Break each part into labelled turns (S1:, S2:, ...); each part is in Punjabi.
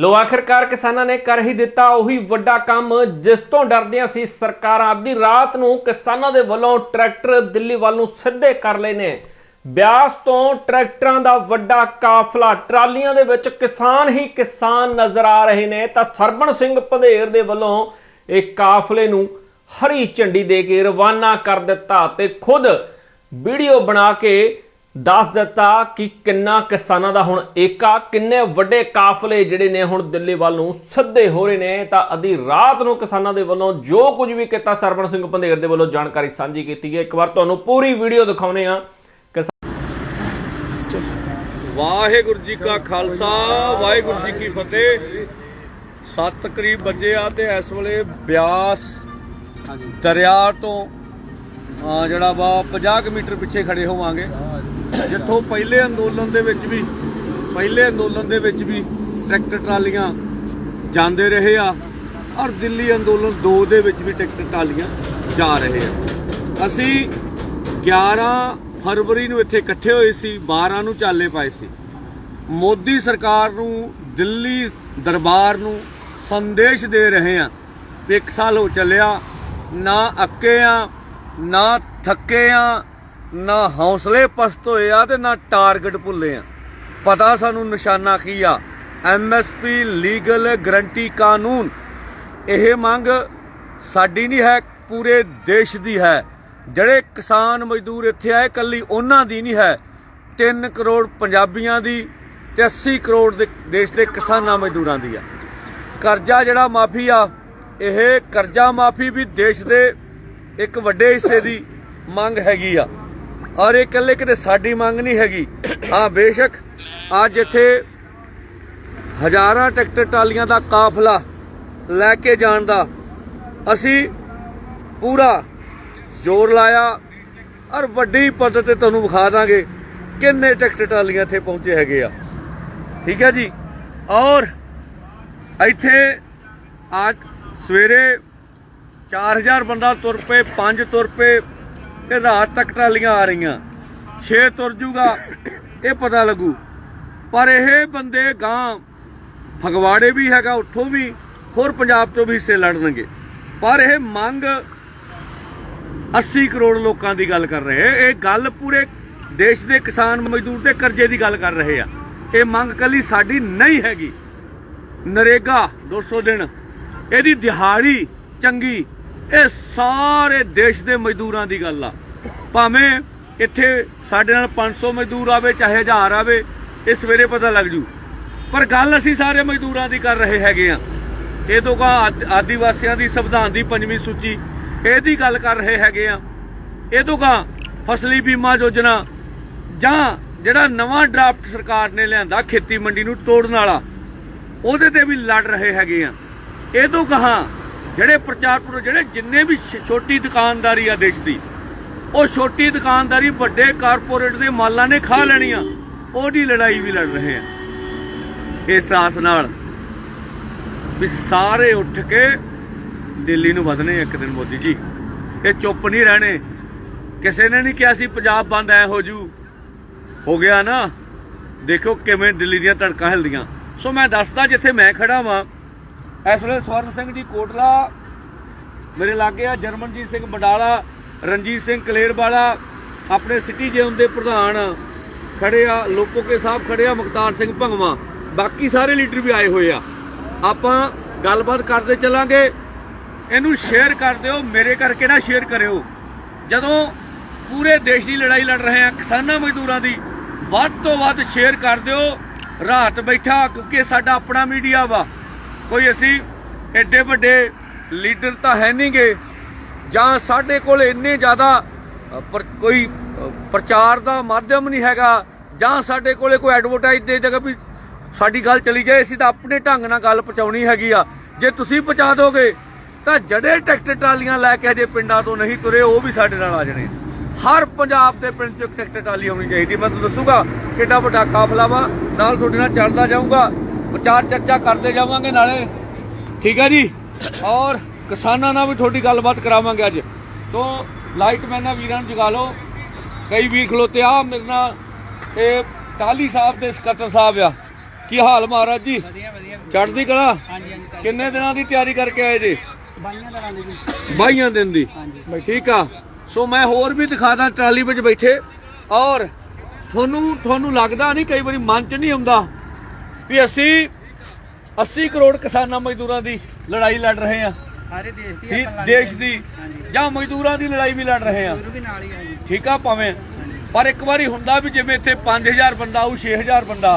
S1: ਲੋ ਆਖਿਰਕਾਰ ਕਿਸਾਨਾਂ ਨੇ ਕਰ ਹੀ ਦਿੱਤਾ ਉਹੀ ਵੱਡਾ ਕੰਮ, ਜਿਸ ਤੋਂ ਡਰਦਿਆਂ ਸੀ ਸਰਕਾਰਾਂ। ਅੱਧੀ ਰਾਤ ਨੂੰ ਕਿਸਾਨਾਂ ਦੇ ਵੱਲੋਂ ਟਰੈਕਟਰ ਦਿੱਲੀ ਵੱਲ ਨੂੰ ਸਿੱਧੇ ਕਰ ਲਏ ਨੇ। ਬਿਆਸ ਤੋਂ ਟਰੈਕਟਰਾਂ ਦਾ ਵੱਡਾ ਕਾਫਲਾ, ਟਰਾਲੀਆਂ ਦੇ ਵਿੱਚ ਕਿਸਾਨ ਹੀ ਕਿਸਾਨ ਨਜ਼ਰ ਆ ਰਹੇ ਨੇ। ਤਾਂ ਸਰਬਣ ਸਿੰਘ ਪੰਧੇਰ ਦੇ ਵੱਲੋਂ ਇਹ ਕਾਫਲੇ ਨੂੰ ਹਰੀ ਝੰਡੀ ਦੇ ਕੇ ਰਵਾਨਾ ਕਰ ਦਿੱਤਾ ਤੇ ਖੁਦ ਵੀਡੀਓ ਬਣਾ ਕੇ ਦੱਸ ਦਿੱਤਾ ਕਿ ਕਿੰਨਾ ਕਿਸਾਨਾਂ ਦਾ ਹੁਣ ਏਕਾ ਕਿੰਨੇ ਵੱਡੇ ਕਾਫਲੇ ਜਿਹੜੇ ਨੇ ਹੁਣ ਦਿੱਲੀ ਵੱਲ ਨੂੰ ਸਿੱਧੇ ਹੋ ਰਹੇ ਨੇ ਤਾਂ ਅੱਧੀ ਰਾਤ ਨੂੰ ਕਿਸਾਨਾਂ ਦੇ ਵੱਲੋਂ ਜੋ ਕੁਝ ਵੀ ਕੀਤਾ ਸਰਵਣ ਸਿੰਘ ਪੰਧੇਰ ਦੇ ਵੱਲੋਂ ਜਾਣਕਾਰੀ ਸਾਂਝੀ ਕੀਤੀ ਹੈ। ਇੱਕ ਵਾਰ ਤੁਹਾਨੂੰ ਪੂਰੀ ਵੀਡੀਓ ਦਿਖਾਉਨੇ ਆ
S2: ਵਾਹਿਗੁਰੂ ਜੀ ਕਾ ਖਾਲਸਾ ਵਾਹਿਗੁਰੂ ਜੀ ਕੀ ਫਤਿਹ। ਸੱਤ ਕਰੀਬ ਵਜੇ ਆ ਤੇ ਇਸ ਵੇਲੇ ਬਿਆਸ ਦਰਿਆ ਤੋਂ ਜਿਹੜਾ ਵਾ 50 ਕੁ ਮੀਟਰ ਪਿੱਛੇ ਖੜੇ ਹੋਵਾਂਗੇ। ਜਿੱਥੋਂ ਪਹਿਲੇ ਅੰਦੋਲਨ ਦੇ ਵਿੱਚ ਵੀ, ਪਹਿਲੇ ਅੰਦੋਲਨ ਦੇ ਵਿੱਚ ਵੀ ਟਰੈਕਟਰ ਟਰਾਲੀਆਂ ਜਾਂਦੇ ਰਹੇ ਆ ਔਰ ਦਿੱਲੀ ਅੰਦੋਲਨ 2 ਦੇ ਵਿੱਚ ਵੀ ਟਰੈਕਟਰ ਟਰਾਲੀਆਂ ਜਾ ਰਹੇ ਆ। ਅਸੀਂ 11 ਫਰਵਰੀ ਨੂੰ ਇੱਥੇ ਇਕੱਠੇ ਹੋਏ ਸੀ 12 ਨੂੰ ਚਾਲੇ ਪਾਏ ਸੀ। ਮੋਦੀ ਸਰਕਾਰ ਨੂੰ, ਦਿੱਲੀ ਦਰਬਾਰ ਨੂੰ ਸੰਦੇਸ਼ ਦੇ ਰਹੇ ਆ ਵੀ ਇੱਕ ਸਾਲ ਹੋ ਚੱਲਿਆ, ਨਾ ਅੱਕੇ ਆ ਨਾ ਥੱਕੇ ਆ ਨਾ ਹੌਸਲੇ ਪਸਤ ਹੋਏ ਆ ਤੇ ਨਾ ਟਾਰਗੇਟ ਭੁੱਲੇ ਆ। ਪਤਾ ਸਾਨੂੰ ਨਿਸ਼ਾਨਾ ਕੀ ਆ? ਐਮਐਸਪੀ ਲੀਗਲ ਗਰੰਟੀ ਕਾਨੂੰਨ। ਇਹ ਮੰਗ ਸਾਡੀ ਨਹੀਂ ਹੈ, ਪੂਰੇ ਦੇਸ਼ ਦੀ ਹੈ। ਜਿਹੜੇ ਕਿਸਾਨ ਮਜ਼ਦੂਰ ਇੱਥੇ ਆਏ ਕੱਲੀ ਉਹਨਾਂ ਦੀ ਨਹੀਂ ਹੈ। 3 ਕਰੋੜ ਪੰਜਾਬੀਆਂ ਦੀ ਤੇ 80 ਕਰੋੜ ਦੇ ਦੇਸ਼ ਦੇ ਕਿਸਾਨਾਂ ਮਜ਼ਦੂਰਾਂ ਦੀ ਆ। ਕਰਜ਼ਾ ਜਿਹੜਾ ਮਾਫੀ ਆ, ਇਹ ਕਰਜ਼ਾ ਮਾਫੀ ਵੀ ਦੇਸ਼ ਦੇ ਇੱਕ ਵੱਡੇ ਹਿੱਸੇ ਦੀ ਮੰਗ ਹੈਗੀ ਆ। ਔਰ ਇਹ ਇਕੱਲੇ ਕਿਤੇ ਸਾਡੀ ਮੰਗ ਨਹੀਂ ਹੈਗੀ। ਹਾਂ, ਬੇਸ਼ੱਕ ਅੱਜ ਇੱਥੇ ਹਜ਼ਾਰਾਂ ਟਰੈਕਟਰ ਟਾਲੀਆਂ ਦਾ ਕਾਫਲਾ ਲੈ ਕੇ ਜਾਣ ਦਾ ਅਸੀਂ ਪੂਰਾ ਜ਼ੋਰ ਲਾਇਆ ਔਰ ਵੱਡੀ ਪੱਧਰ ਤੇ ਤੁਹਾਨੂੰ ਵਿਖਾ ਦਾਂਗੇ ਕਿੰਨੇ ਟਰੈਕਟਰ ਟਾਲੀਆਂ ਇੱਥੇ ਪਹੁੰਚੇ ਹੈਗੇ ਆ। ਠੀਕ ਹੈ ਜੀ? ਔਰ ਇੱਥੇ ਅੱਜ ਸਵੇਰੇ 4000 ਬੰਦਾ ਤੁਰ ਪਏ 5 ਤੁਰ ਪਏ ਤੇ ਰਾਤ ਤੱਕ ਟਰਾਲੀਆਂ ਆ ਰਹੀਆਂ। 6 ਤੁਰ ਜੂਗਾ, ਇਹ ਪਤਾ ਲੱਗੂ। ਪਰ ਇਹ ਬੰਦੇ ਗਾਂ ਫਗਵਾੜੇ ਵੀ ਹੈਗਾ, ਉੱਥੋਂ ਵੀ, ਹੋਰ ਪੰਜਾਬ ਤੋਂ ਵੀ ਹਿੱਸੇ ਲੜਨਗੇ। ਪਰ ਇਹ ਮੰਗ 80 ਕਰੋੜ ਲੋਕਾਂ ਦੀ ਗੱਲ ਕਰ ਰਹੇ। ਇਹ ਗੱਲ ਪੂਰੇ ਦੇਸ਼ ਦੇ ਕਿਸਾਨ ਮਜ਼ਦੂਰ ਦੇ ਕਰਜ਼ੇ ਦੀ ਗੱਲ ਕਰ ਰਹੇ ਆ। ਇਹ ਮੰਗ ਕੱਲੀ ਸਾਡੀ ਨਹੀਂ ਹੈਗੀ। ਨਰੇਗਾ 200 ਦਿਨ। ਇਹਦੀ ਦਿਹਾੜੀ ਚੰਗੀ ਇਹ ਸਾਰੇ ਦੇਸ਼ ਦੇ ਮਜ਼ਦੂਰਾਂ ਦੀ ਗੱਲ ਆ। ਭਾਵੇਂ ਇੱਥੇ ਸਾਡੇ ਨਾਲ 500 ਮਜ਼ਦੂਰ ਆਵੇ, ਚਾਹੇ 1000 ਆਵੇ, ਇਹ ਸਵੇਰੇ ਪਤਾ ਲੱਗ ਜੂ। ਪਰ ਗੱਲ ਅਸੀਂ ਸਾਰੇ ਮਜ਼ਦੂਰਾਂ ਦੀ ਕਰ ਰਹੇ ਹੈਗੇ ਆ। ਇਹ ਤੋਂ ਕਾ ਆਦੀਵਾਸੀਆਂ ਦੀ ਸੰਵਿਧਾਨ ਦੀ ਪੰਜਵੀਂ ਸੂਚੀ ਇਹਦੀ ਗੱਲ ਕਰ ਰਹੇ ਹੈਗੇ ਆ। ਇਹ ਤੋਂ ਕਾ ਫਸਲੀ ਬੀਮਾ ਯੋਜਨਾ ਜਾਂ ਜਿਹੜਾ ਨਵਾਂ ਡਰਾਫਟ ਸਰਕਾਰ ਨੇ ਲਿਆਂਦਾ ਖੇਤੀ ਮੰਡੀ ਨੂੰ ਤੋੜਨ ਵਾਲਾ, ਉਹਦੇ ਤੇ ਵੀ ਲੜ ਰਹੇ ਹੈਗੇ ਆ। ਇਹ ਤੋਂ ਕਹਾ ਜਿਹੜੇ ਪ੍ਰਚਾਰ ਪ੍ਰੋ ਜਿਹੜੇ ਜਿੰਨੇ ਵੀ ਛੋਟੀ ਦੁਕਾਨਦਾਰੀ ਆ ਦੇਸ਼ ਦੀ, ਉਹ ਛੋਟੀ ਦੁਕਾਨਦਾਰੀ ਵੱਡੇ ਕਾਰਪੋਰੇਟ ਦੇ ਮਾਲਾਂ ਨੇ ਖਾ ਲੈਣੀ ਉਹਦੀ ਲੜਾਈ ਵੀ ਲੜ ਰਹੇ ਆ। ਇਸ ਸਾਸ ਨਾਲ ਵੀ ਸਾਰੇ ਉੱਠ ਕੇ ਦਿੱਲੀ ਨੂੰ ਵਧਣੇ ਇੱਕ ਦਿਨ ਮੋਦੀ ਜੀ। ਇਹ ਚੁੱਪ ਨਹੀਂ ਰਹਿਣੇ। ਕਿਸੇ ਨੇ ਨਹੀਂ ਕਿਹਾ ਸੀ ਪੰਜਾਬ ਬੰਦ ਐ ਹੋ ਜੂ। ਹੋ ਗਿਆ ਨਾ। ਦੇਖੋ ਕਿਵੇਂ ਦਿੱਲੀ ਦੀਆਂ ਧੜਕਾਂ ਹਿਲਦੀਆਂ। ਸੋ ਮੈਂ ਦੱਸਦਾ ਜਿੱਥੇ ਮੈਂ ਖੜਾ ਵਾਂ ਇਸ ਵੇਲੇ ਸਵਰਨ ਸਿੰਘ ਜੀ ਕੋਟਲਾ, ਮੇਰੇ ਲਾਗੇ ਆ ਜਰਮਨਜੀਤ ਸਿੰਘ ਬਡਾਲਾ ਰਣਜੀਤ ਸਿੰਘ ਕਲੇਰਵਾਲਾ, ਆਪਣੇ ਸਿਟੀ ਜੇਉਨ ਦੇ ਪ੍ਰਧਾਨ ਖੜੇ ਆ ਲੋਕੋਕੇ ਸਾਹਿਬ ਖੜੇ ਆ, ਮੁਖਤਾਰ ਸਿੰਘ ਭੰਗਵਾ। ਬਾਕੀ ਸਾਰੇ ਲੀਡਰ ਵੀ ਆਏ ਹੋਏ ਆ। ਆਪਾਂ ਗੱਲਬਾਤ ਕਰਦੇ ਚੱਲਾਂਗੇ। ਇਹਨੂੰ ਸ਼ੇਅਰ ਕਰ ਦਿਓ, ਮੇਰੇ ਕਰਕੇ ਨਾ ਸ਼ੇਅਰ ਕਰਿਓ। ਜਦੋਂ ਪੂਰੇ ਦੇਸ਼ ਦੀ ਲੜਾਈ ਲੜ ਰਹੇ ਆ, ਕਿਸਾਨਾਂ ਮਜ਼ਦੂਰਾਂ ਦੀ, ਵੱਧ ਤੋਂ ਵੱਧ ਸ਼ੇਅਰ ਕਰ ਦਿਓ। ਰਾਤ ਬੈਠਾ, ਕਿਉਂਕਿ ਸਾਡਾ ਆਪਣਾ ਮੀਡੀਆ ਵਾ। ਕੋਈ ਅਸੀਂ ਐਡੇ ਵੱਡੇ ਲੀਡਰ ਤਾਂ ਹੈ ਨਹੀਂਗੇ ਜਾਂ ਸਾਡੇ ਕੋਲ ਇੰਨੇ ਜ਼ਿਆਦਾ ਅ, ਕੋਈ ਪ੍ਰਚਾਰ ਦਾ ਮਾਧਿਅਮ ਨਹੀਂ ਹੈਗਾ ਜਾਂ ਸਾਡੇ ਕੋਲੇ ਕੋਈ ਐਡਵਰਟਾਈਜ਼ ਦੇ ਜਗ੍ਹਾ ਵੀ ਸਾਡੀ ਗੱਲ ਚਲੀ ਜਾਏ ਅਸੀਂ ਤਾਂ ਆਪਣੇ ਢੰਗ ਨਾਲ ਗੱਲ ਪਹੁੰਚਾਉਣੀ ਹੈਗੀ ਆ। ਜੇ ਤੁਸੀਂ ਪਹੁੰਚਾ ਦੋਗੇ ਤਾਂ ਜਿਹੜੇ ਟਰੈਕਟਰ ਟਰਾਲੀਆਂ ਲੈ ਕੇ ਅਜੇ ਪਿੰਡਾਂ ਤੋਂ ਨਹੀਂ ਤੁਰੇ ਉਹ ਵੀ ਸਾਡੇ ਨਾਲ ਆ ਜਾਣੇ। ਹਰ ਪੰਜਾਬ ਦੇ ਪਿੰਡ ਚੋਂ ਇੱਕ ਟਰੈਕਟਰ ਟਰਾਲੀ ਆਉਣੀ ਚਾਹੀਦੀ। ਮੈਂ ਤੁਹਾਨੂੰ ਦੱਸੂਗਾ ਕਿੱਡਾ ਵੱਡਾ ਕਾਫਲਾ ਵਾ। ਨਾਲ ਤੁਹਾਡੇ ਨਾਲ ਚੱਲਦਾ ਜਾਊਂਗਾ। ਵਿਚਾਰ ਚਰਚਾ ਕਰਦੇ ਜਾਵਾਂਗੇ ਨਾਲੇ। ਠੀਕ ਹੈ ਜੀ? ਔਰ ਕਿਸਾਨਾਂ ਨਾਲ ਵੀ ਤੁਹਾਡੀ ਗੱਲਬਾਤ ਕਰਾਵਾਂਗੇ ਅੱਜ। ਤੋਂ ਲਾਈਟ ਮੈਨਾਂ ਵੀਰਾਂ ਨੂੰ ਜਗਾ ਲਓ। ਕਈ ਵੀਰ ਖਲੋਤੇ ਆ ਮੇਰੇ ਨਾਲ ਇਹ ਟਾਲੀ ਸਾਹਿਬ ਦੇ ਸਕੱਤਰ ਸਾਹਿਬ ਆ। ਕੀ ਹਾਲ ਮਹਾਰਾਜ ਜੀ?
S3: ਵਧੀਆ ਵਧੀਆ।
S2: ਚੜ੍ਹਦੀ ਕਲਾ?
S3: ਹਾਂਜੀ ਹਾਂਜੀ
S2: ਕਿੰਨੇ ਦਿਨਾਂ ਦੀ ਤਿਆਰੀ ਕਰਕੇ ਆਏ ਜੀ?
S3: ਬਾਈਆਂ ਦਾ ਰੰਗ ਜੀ।
S2: 22 ਦਿਨ ਦੀ?
S3: ਹਾਂਜੀ।
S2: ਠੀਕ ਆ। ਸੋ ਮੈਂ ਹੋਰ ਵੀ ਦਿਖਾਦਾ ਟਰਾਲੀ ਵਿੱਚ ਬੈਠੇ। ਔਰ ਤੁਹਾਨੂੰ ਤੁਹਾਨੂੰ ਲੱਗਦਾ ਨਹੀਂ ਕਈ ਵਾਰੀ ਮਨ ਚ ਨਹੀਂ ਆਉਂਦਾ? ਵੀ ਅਸੀਂ 80 ਕਰੋੜ ਕਿਸਾਨਾਂ ਮਜ਼ਦੂਰਾਂ ਦੀ ਲੜਾਈ ਲੜ ਰਹੇ ਆ
S3: ਸਾਰੇ ਦੇਸ਼ ਦੀ
S2: ਠੀਕ ਦੇਸ਼
S3: ਹਾਂ।
S2: ਜਾਂ ਮਜ਼ਦੂਰਾਂ ਦੀ ਲੜਾਈ ਵੀ ਲੜ ਰਹੇ
S3: ਹੀ।
S2: ਠੀਕ ਆ ਭਾਵੇਂ। ਪਰ ਇੱਕ ਵਾਰੀ ਹੁੰਦਾ ਵੀ ਜਿਵੇਂ ਇੱਥੇ 5000 ਬੰਦਾ ਆਊ 6000 ਬੰਦਾ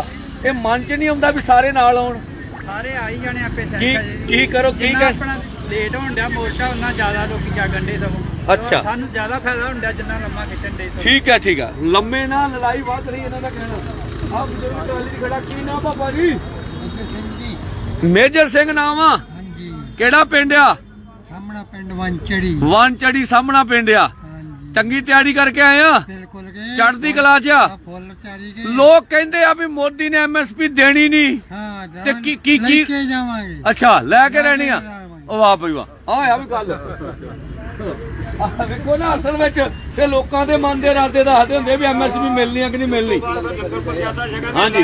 S2: ਇਹ ਮਨ ਚ ਨਹੀਂ ਆਉਂਦਾ ਵੀ ਸਾਰੇ ਨਾਲ ਆਉਣ।
S3: ਸਾਰੇ ਆ ਹੀ ਜਾਣੇ ਆਪੇ
S2: ਕੀ- ਕੀ ਕਰੋ, ਕੀ ਕਰ-
S3: ਲੇਟ ਹੋਣ ਡਿਆ ਮੋਰਚਾ ਉਹਨਾਂ ਜ਼ਿਆਦਾ ਲੋਕੀ ਜਾਗਣ ਦੇ ਸਗੋਂ।
S2: ਅੱਛਾ।
S3: ਸਾਨੂੰ ਜ਼ਿਆਦਾ ਫਾਇਦਾ ਹੁੰਦਾ ਜਿੰਨਾ ਲੰਮਾ ਖਿੱਚਣ ਦੇ
S2: ਠੀਕ ਹੈ ਠੀਕ ਹੈ ਲੰਮੇ ਨਾਲ ਲੜਾਈ ਵੱਧ ਰਹੀ ਇਹਨਾਂ ਦਾ ਕਹਿਣਾ। ਆਪ ਬਜ਼ੁਰਗ ਟਰਾਲੀ 'ਚ ਖੜਾ ਕੀ ਨਾਮ ਬਾਬਾ ਜੀ। ਮੇਜਰ ਸਿੰਘ ਨਾਮ ਆ?
S4: ਹਾਂਜੀ।
S2: ਕਿਹੜਾ ਪਿੰਡ ਆ?
S4: ਸਾਹਮਣਾ ਪਿੰਡ ਵੰਚੜੀ।
S2: ਵਾਨਚੜੀ ਸਾਹਮਣਾ ਪਿੰਡ ਆ। ਚੰਗੀ ਤਿਆਰੀ ਕਰਕੇ ਆਏ ਆ? ਚੜ੍ਹਦੀ ਕਲਾ 'ਚ ਆ? ਲੋਕ ਕਹਿੰਦੇ ਆ ਵੀ ਮੋਦੀ ਨੇ ਐਮਐਸਪੀ ਦੇਣੀ ਨਹੀਂ।
S4: ਹਾਂ
S2: ਤੇ ਕੀ- ਕੀ- ਕੀ- ਅੱਛਾ ਲੈ ਕੇ ਰਹਿਣੀ ਆ। ਉਹ ਵਾਹ ਬਈ ਵਾਹ। ਆ ਆ ਵੀ ਗੱਲ। ਵੇਖੋ ਨਾ ਅਸਲ ਵਿੱਚ ਤੇ ਲੋਕਾਂ ਦੇ ਮਨ ਦੇ ਇਰਾਦੇ ਦੱਸਦੇ ਹੁੰਦੇ ਵੀ ਐਮਐਸਪੀ ਮਿਲਣੀ ਆ ਕਿ ਨਹੀਂ ਮਿਲਣੀ। ਹਾਂਜੀ।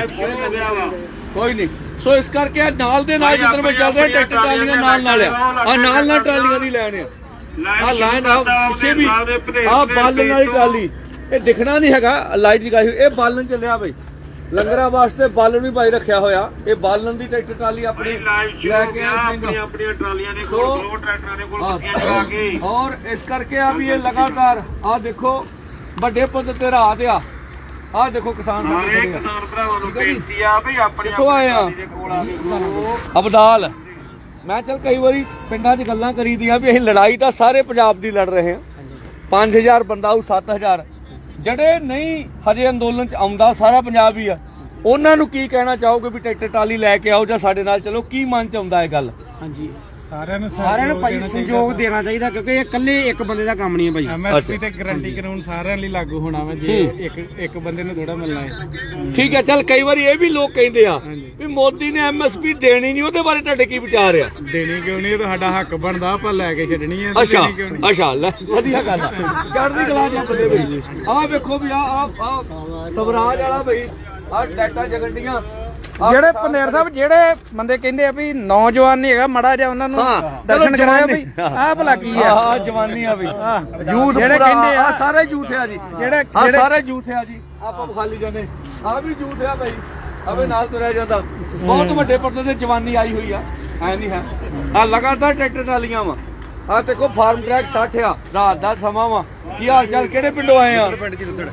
S2: ਕੋਈ ਨਹੀਂ। ਸੋ ਇਸ ਕਰਕੇ ਨਾਲ ਦੇ ਨਾਲ ਜਿੱਧਰ ਮੈਂ ਚੱਲ ਰਿਹਾ ਟਰੈਕਟਰ ਟਰਾਲੀਆਂ ਨਾਲ ਨਾਲ ਆ। ਨਾਲ ਨਾਲ ਟਰਾਲੀਆਂ ਦੀ ਲੈਣ ਆ। ਆ ਲਾਈਨ ਆ ਪਿੱਛੇ ਵੀ ਆ ਬਾਲਣ ਵਾਲੀ ਟਰਾਲੀ ਇਹ ਦਿਖਣਾ ਨਹੀਂ ਹੈਗਾ ਲਾਈਟ ਦੀ ਗਾਈ ਇਹ ਬਾਲਣ ਚੱਲਿਆ ਬਈ। ਲੰਗਰਾਂ ਵਾਸਤੇ ਬਾਲਣ ਵੀ ਭਾਈ ਰੱਖਿਆ ਹੋਇਆ। ਇਹ ਬਾਲਣ ਦੀ ਟਰੈਕਟਰ ਟਰਾਲੀ ਆਪਣੀ ਲੈ ਕੇ ਸਿੰਘ
S5: ਆਪਣੀਆਂ ਟਰਾਲੀਆਂ ਦੇ ਕੋਲ ਦੋ ਟਰੈਕਟਰਾਂ ਦੇ ਕੋਲ। ਬੱਤੀਆਂ ਕੇ।
S2: ਔਰ ਇਸ ਕਰਕੇ ਆ ਵੀ ਇਹ ਲਗਾਤਾਰ ਆ ਦੇਖੋ ਵੱਡੇ ਪੱਧਰ ਤੇ ਰਾਤ ਆ। ਆ ਦੇਖੋ ਕਿਸਾਨ
S5: ਸਾਰੇ। ਕਿਸਾਨ ਭਰਾਵਾਂ ਨੂੰ। ਬੇਨਤੀ ਆ ਵੀ ਆਪਣੀ? ਦੇ ਕੋਲ ਆ ਕੇ
S2: ਅਬਦਾਲ। ਮੈਂ ਚਲ ਕਈ ਵਾਰੀ ਪਿੰਡਾਂ 'ਚ ਗੱਲਾਂ ਕਰੀਦੀਆਂ ਵੀ ਅਸੀਂ ਲੜਾਈ ਤਾਂ ਸਾਰੇ ਪੰਜਾਬ ਦੀ ਲੜ ਰਹੇ ਹਾਂ। 5000 ਬੰਦਾ ਉਹ 7000 ਜਿਹੜੇ ਨਹੀਂ ਹਜੇ ਅੰਦੋਲਨ 'ਚ ਆਉਂਦਾ, ਸਾਰਾ ਪੰਜਾਬ ਹੀ ਆ। ਉਹਨਾਂ ਨੂੰ ਕੀ ਕਹਿਣਾ ਚਾਹੋਗੇ ਵੀ ਟਰੈਕਟਰ ਟਾਲੀ ਲੈ ਕੇ ਆਓ ਜਾਂ ਸਾਡੇ ਨਾਲ ਚਲੋ, ਕੀ ਮਨ 'ਚ ਆਉਂਦਾ ਇਹ ਗੱਲ?
S3: ਹਾਂਜੀ।
S4: ਸਾਰਿਆਂ ਨੂੰ
S3: ਸਾਰਿਆਂ ਨੂੰ ਭਾਈ ਸੰਯੋਗ ਦੇਣਾ ਚਾਹੀਦਾ ਕਿਉਂਕਿ ਇਹ ਇਕੱਲੇ ਇੱਕ ਬੰਦੇ ਦਾ ਕੰਮ ਨਹੀਂ ਹੈ ਭਾਈ।
S4: ਐਮਐਸਪੀ ਤੇ ਗਾਰੰਟੀ ਕਾਨੂੰਨ ਸਾਰਿਆਂ ਲਈ ਲਾਗੂ ਹੋਣਾ ਵਾ ਜੇ ਇੱਕ ਇੱਕ ਬੰਦੇ ਨੂੰ ਥੋੜਾ ਮਿਲਣਾ ਹੈ।
S2: ਠੀਕ ਹੈ ਚਲ ਕਈ ਵਾਰੀ ਇਹ ਵੀ ਲੋਕ ਕਹਿੰਦੇ ਆ ਵੀ ਮੋਦੀ ਨੇ ਐਮਐਸਪੀ ਦੇਣੀ ਨਹੀਂ ਉਹਦੇ ਬਾਰੇ ਤੁਹਾਡੇ ਕੀ ਵਿਚਾਰ ਆ?
S4: ਦੇਣੀ ਕਿਉਂ ਨਹੀਂ ਇਹ ਤਾਂ ਸਾਡਾ ਹੱਕ ਬਣਦਾ ਆਪਾਂ ਲੈ ਕੇ ਛੱਡਣੀ ਹੈ
S2: ਅੱਛਾ ਅੱਛਾ ਲੈ ਵਧੀਆ ਗੱਲ ਆ। ਚੜ੍ਹਦੀ ਕਲਾ ਦੇ ਬੰਦੇ ਬਈ। ਆਹ ਵੇਖੋ ਵੀ ਆ ਆ ਆ ਸਵਰਾਜ ਵਾਲਾ ਬਈ ਆ ਟੈਟਾ ਜਗੰਡੀਆਂ
S6: ਜਿਹੜੇ ਪੰਨੇਰ ਸਾਹਿਬ ਜਿਹੜੇ ਬੰਦੇ ਕਹਿੰਦੇ ਆ ਵੀ ਨੌਜਵਾਨ ਨਹੀਂ ਹੈਗਾ ਮੜਾ ਜਾ ਉਹਨਾਂ ਨੂੰ ਦਰਸ਼ਨ ਕਰਾਇਆ। ਵੀ ਆਹ ਭਲਾ ਕੀ ਆ।
S2: ਆ ਜਵਾਨੀ ਆ
S6: ਆਹ,
S2: ਯੂਥ
S6: ਜਿਹੜੇ ਕਹਿੰਦੇ ਆ।
S2: ਆਹ ਸਾਰੇ ਯੂਥ ਆ ਜੀ।
S6: ਜਿਹੜੇ-
S2: ਆ ਸਾਰੇ ਯੂਥ ਆ ਜੀ। ਆਪਾਂ ਖਾਲੀ ਜਾਂਦੇ। ਆ ਵੀ ਯੂਥ ਆ ਬਈ ਅਵੇ ਨਾਲ ਤੁਰਿਆ ਜਾਂਦਾ। ਬਹੁਤ ਵੱਡੇ ਪੱਧਰ ਤੇ ਜਵਾਨੀ ਆਈ ਹੋਈ ਆ। ਐ ਨਹੀਂ ਹੈ। ਆ ਲਗਾਤਾਰ ਟਰੈਕਟਰ ਟਰਾਲੀਆਂ ਵਾ। ਆ ਦੇਖੋ ਫਾਰਮ ਟਰੈਕ 60 ਆ ਰਾਤ ਦਾ ਸਮਾਂ ਵਾ। ਕੀ ਹਾਲ ਚਾਲ ਕਿਹੜੇ ਪਿੰਡੋਂ ਆਏ ਆ?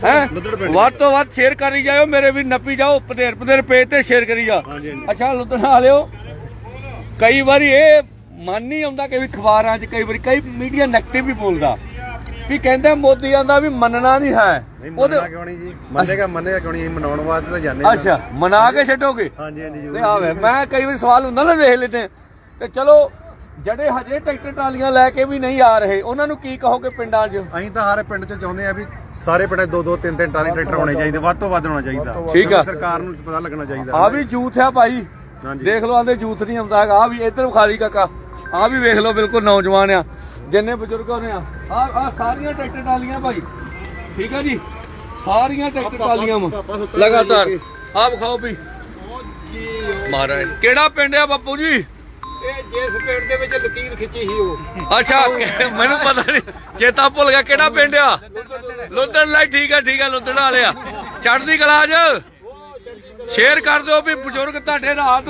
S2: ਹੈ? ਵੱਧ ਤੋਂ ਵੱਧ ਸ਼ੇਅਰ ਕਰੀ ਜਾਓ ਮੇਰੇ ਵੀ ਨੱਪੀ ਜਾਓ ਪਧੇਰ ਪਧੇਰ ਪੇਜ ਤੇ ਸ਼ੇਅਰ ਕਰੀ ਜਾ। ਅੱਛਾ ਲੁਧਿਆਣਾ ਵਾਲਿਓ ਕਈ ਵਾਰੀ ਇਹ ਮਨ ਨਹੀਂ ਆਉਂਦਾ ਕਿ ਵੀ ਅਖਬਾਰਾਂ 'ਚ ਕਈ ਵਾਰੀ ਕਈ ਮੀਡੀਆ ਨੈਗੇਟਿਵ ਵੀ ਬੋਲਦਾ। ਵੀ ਕਹਿੰਦੇ ਮੋਦੀ ਆਂਦਾ ਵੀ ਮੰਨਣਾ ਨਹੀਂ ਹੈ। ਉਹਦੇ
S7: ਕਿਉਂ ਨਹੀਂ ਜੀ? ਮੰਨੇਗਾ ਮੰਨੇਗਾ ਕਿਉਂ ਨਹੀਂ? ਮਨਾਉਣ ਵਾਸਤੇ ਤਾਂ ਜਾਂਦੇ
S2: ਅੱਛਾ ਮਨਾ ਕੇ ਛੱਡੋਗੇ?
S7: ਹਾਂਜੀ ਹਾਂਜੀ
S2: ਆਵੇ ਮੈਂ ਕਈ ਵਾਰੀ ਸਵਾਲ ਹੁੰਦਾ ਨਾ ਵੇਖ ਲੈਂਦੇ ਤੇ ਚਲੋ ਜਿਹੜੇ ਹਜੇ ਟਰੈਕਟਰ ਟਰਾਲੀਆਂ ਲੈ ਕੇ ਵੀ ਨਹੀਂ ਆ ਰਹੇ ਉਹਨਾਂ ਨੂੰ ਕੀ ਕਹੋਗੇ ਪਿੰਡਾਂ 'ਚ?
S7: ਅਸੀਂ ਤਾਂ ਹਰ ਪਿੰਡ 'ਚ ਚਾਹੁੰਦੇ ਆ ਵੀ ਸਾਰੇ ਪਿੰਡ 'ਚ ਦੋ ਦੋ ਤਿੰਨ ਤਿੰਨ ਟਾਲੀ ਟਰੈਕਟਰ ਹੋਣੇ ਚਾਹੀਦੇ ਵੱਧ ਤੋਂ ਵੱਧ ਹੋਣਾ ਚਾਹੀਦਾ।
S2: ਠੀਕ ਆ।
S7: ਸਰਕਾਰ ਨੂੰ ਪਤਾ ਲੱਗਣਾ ਚਾਹੀਦਾ।
S2: ਆ ਵੀ ਜੂਥ ਆ ਭਾਈ।
S7: ਹਾਂਜੀ।
S2: ਦੇਖ ਲਓ ਆਂਦੇ ਜੂਥ ਨਹੀਂ ਆਉਂਦਾ ਹੈਗਾ ਆ ਵੀ ਇੱਧਰ ਖਾਲੀ ਕਾਕਾ ਆ ਵੀ ਵੇਖ ਲਓ ਬਿਲਕੁਲ ਨੌਜਵਾਨ ਆ ਜਿੰਨੇ ਬਜ਼ੁਰਗ ਹੋਣੇ ਆ। ਆ ਆ ਸਾਰੀਆਂ ਟਰੈਕਟਰ ਟਰਾਲੀਆਂ ਭਾਈ ਠੀਕ ਆ ਜੀ? ਸਾਰੀਆਂ ਟਰੈਕਟਰ ਟਰਾਲੀਆਂ ਵਾ ਲਗਾਤਾਰ। ਆ ਵਿਖਾਓ ਵੀ। ਮਹਾਰਾਜ ਕਿਹੜਾ ਪਿੰਡ ਆ ਬਾਪੂ ਜੀ?
S4: ਇਹ ਜਿਸ ਪਿੰਡ ਦੇ ਵਿੱਚ ਲਕੀਰ ਖਿੱਚੀ ਸੀ ਉਹ।
S2: ਅੱਛਾ ਕਿ- ਮੈਨੂੰ ਪਤਾ ਨਹੀਂ। ਚੇਤਾ ਭੁੱਲ ਗਿਆ ਕਿਹੜਾ ਪਿੰਡ ਆ? ਲੁੱਧਣ ਲਈ ਠੀਕ ਆ ਠੀਕ ਆ ਲੁੱਧਣ ਵਾਲੇ ਆ। ਚੜ੍ਹਦੀ ਕਲਾ 'ਚ? ਸ਼ੇਅਰ ਕਰ ਦਿਓ ਵੀ ਬਜ਼ੁਰਗ ਤੁਹਾਡੇ ਰਾਤ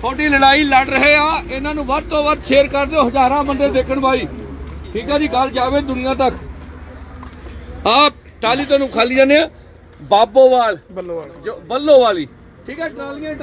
S2: ਤੁਹਾਡੀ ਲੜਾਈ ਲੜ ਰਹੇ ਆ। ਇਹਨਾਂ ਨੂੰ ਵੱਧ ਤੋਂ ਵੱਧ ਸ਼ੇਅਰ ਕਰ ਦਿਓ ਹਜ਼ਾਰਾਂ ਬੰਦੇ ਦੇਖਣ ਬਾਈ। ਠੀਕ ਆ ਜੀ ਗੱਲ ਜਾਵੇ ਦੁਨੀਆ ਤੱਕ। ਆ ਟਾਲੀ ਤੁਹਾਨੂੰ ਖਾਲੀ ਜਾਂਦੇ ਆ। ਬਾਬੋਵਾਲ।
S6: ਬੱਲੋਵਾਲ।
S2: ਜੋ ਬੱਲੋ ਵਾਲੀ ਠੀਕ ਹੀ ਟਰਾਲੀਆਂ